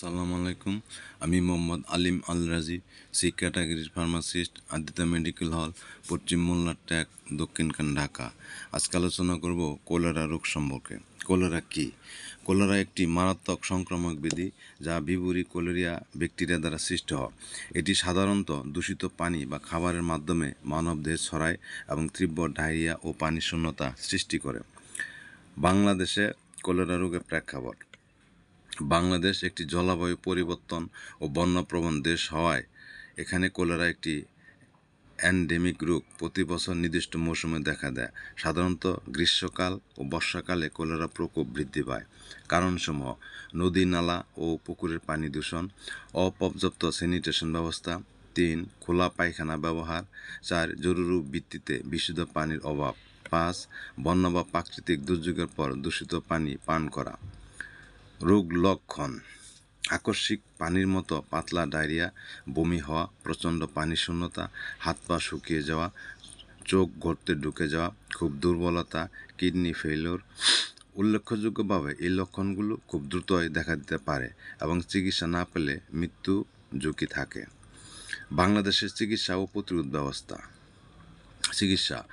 সালাম আলাইকুম। আমি মোহাম্মদ আলিম আল রাজি সি ক্যাটাগরির ফার্মাসিস্ট আদিতা মেডিকেল হল, পশ্চিম মোল্লার ট্যাক দক্ষিণখান ঢাকা। আজকে আলোচনা করব কোলেরা রোগ সম্পর্কে। কোলেরা কি? কোলেরা একটি মারাত্মক সংক্রামক ব্যাধি যা বিবুরি কোলেরিয়া ব্যাকটেরিয়া দ্বারা সৃষ্ট হয়। এটি সাধারণত দূষিত পানি বা খাবারের মাধ্যমে মানবদেহে ছড়ায় এবং তীব্র ডায়রিয়া ও পানি শূন্যতা সৃষ্টি করে। বাংলাদেশে কোলেরা রোগের প্রেক্ষাপট। বাংলাদেশ একটি জলবায়ু পরিবর্তন ও বন্যপ্রবণ দেশ হওয়ায় এখানে কোলেরা একটি অ্যান্ডেমিক রোগ প্রতি বছর নির্দিষ্ট মৌসুমে দেখা দেয়। সাধারণত গ্রীষ্মকাল ও বর্ষাকালে কোলেরা প্রকোপ বৃদ্ধি পায়। কারণসমূহ, নদী নালা ও পুকুরের পানি দূষণ, অপর্যাপ্ত স্যানিটেশন ব্যবস্থা, তিন, খোলা পায়খানা ব্যবহার, চার, জরুরি ভিত্তিতে বিশুদ্ধ পানির অভাব, পাঁচ, বন্যা বা প্রাকৃতিক দুর্যোগের পর দূষিত পানি পান করা। রোগ লক্ষণ। আকস্মিক পানির মতো পাতলা ডায়রিয়া, বমি হওয়া, প্রচণ্ড পানি শূন্যতা, হাত পা শুকিয়ে যাওয়া, চোখ গর্তে ঢুকে যাওয়া, খুব দুর্বলতা, কিডনি ফেইলিওর উল্লেখযোগ্যভাবে এই লক্ষণগুলো খুব দ্রুতই দেখা দিতে পারে এবং চিকিৎসা না পেলে মৃত্যু ঝুঁকি থাকে। বাংলাদেশের চিকিৎসা ও প্রতিরোধ ব্যবস্থা। চিকিৎসা,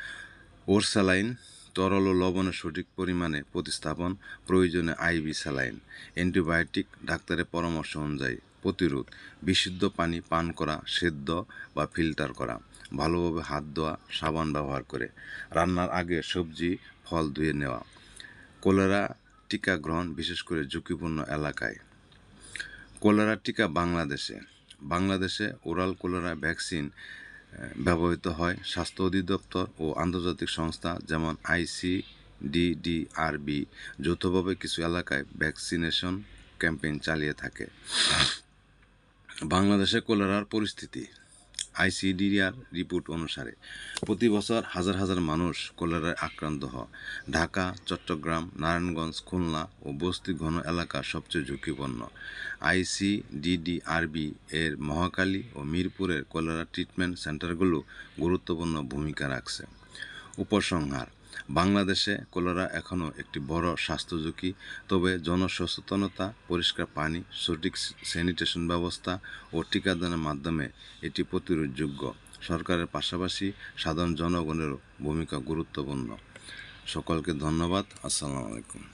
ওরসালাইন তরল ও লবণের সঠিক পরিমাণে প্রতিস্থাপন প্রয়োজনে আইভি স্যালাইন, অ্যান্টিবায়োটিক, ডাক্তারের পরামর্শ অনুযায়ী প্রতিরোধ, বিশুদ্ধ পানি পান করা, সেদ্ধ বা ফিল্টার করা, ভালোভাবে হাত ধোয়া, সাবান ব্যবহার করে, রান্নার আগে সবজি, ফল ধুয়ে নেওয়া, কোলেরা টিকা গ্রহণ বিশেষ করে ঝুঁকিপূর্ণ এলাকায়। কোলেরা টিকা বাংলাদেশে বাংলাদেশে ওরাল কোলেরা ভ্যাকসিন ব্যবহৃত হয় স্বাস্থ্য অধিদপ্তর ও আন্তর্জাতিক সংস্থা যেমন আইসি ডিডিআরবি যৌথভাবে কিছু এলাকায় ভ্যাকসিনেশন ক্যাম্পেইন চালিয়ে থাকে। বাংলাদেশে কোলেরার পরিস্থিতি। আইসিডিআর রিপোর্ট অনুসারে প্রতি বছর হাজার হাজার মানুষ কলেরায় আক্রান্ত হয়। ঢাকা, চট্টগ্রাম, নারায়ণগঞ্জ, খুলনা ও বস্তি ঘন এলাকা সবচেয়ে ঝুঁকিপূর্ণ। আইসিডিডিআরবি এর মহাকালী ও মিরপুরের কলেরা ট্রিটমেন্ট সেন্টারগুলো গুরুত্বপূর্ণ ভূমিকা রাখছে। উপসংহার বাংলাদেশে কোলেরা এখনও একটি বড় স্বাস্থ্য ঝুঁকি তবে জনসচেতনতা, পরিষ্কার পানি, সঠিক স্যানিটেশন ব্যবস্থা ও টিকাদানের মাধ্যমে এটি প্রতিরোধযোগ্য। সরকারের পাশাপাশি সাধারণ জনগণেরও ভূমিকা গুরুত্বপূর্ণ। সকলকে ধন্যবাদ। আসসালামু আলাইকুম।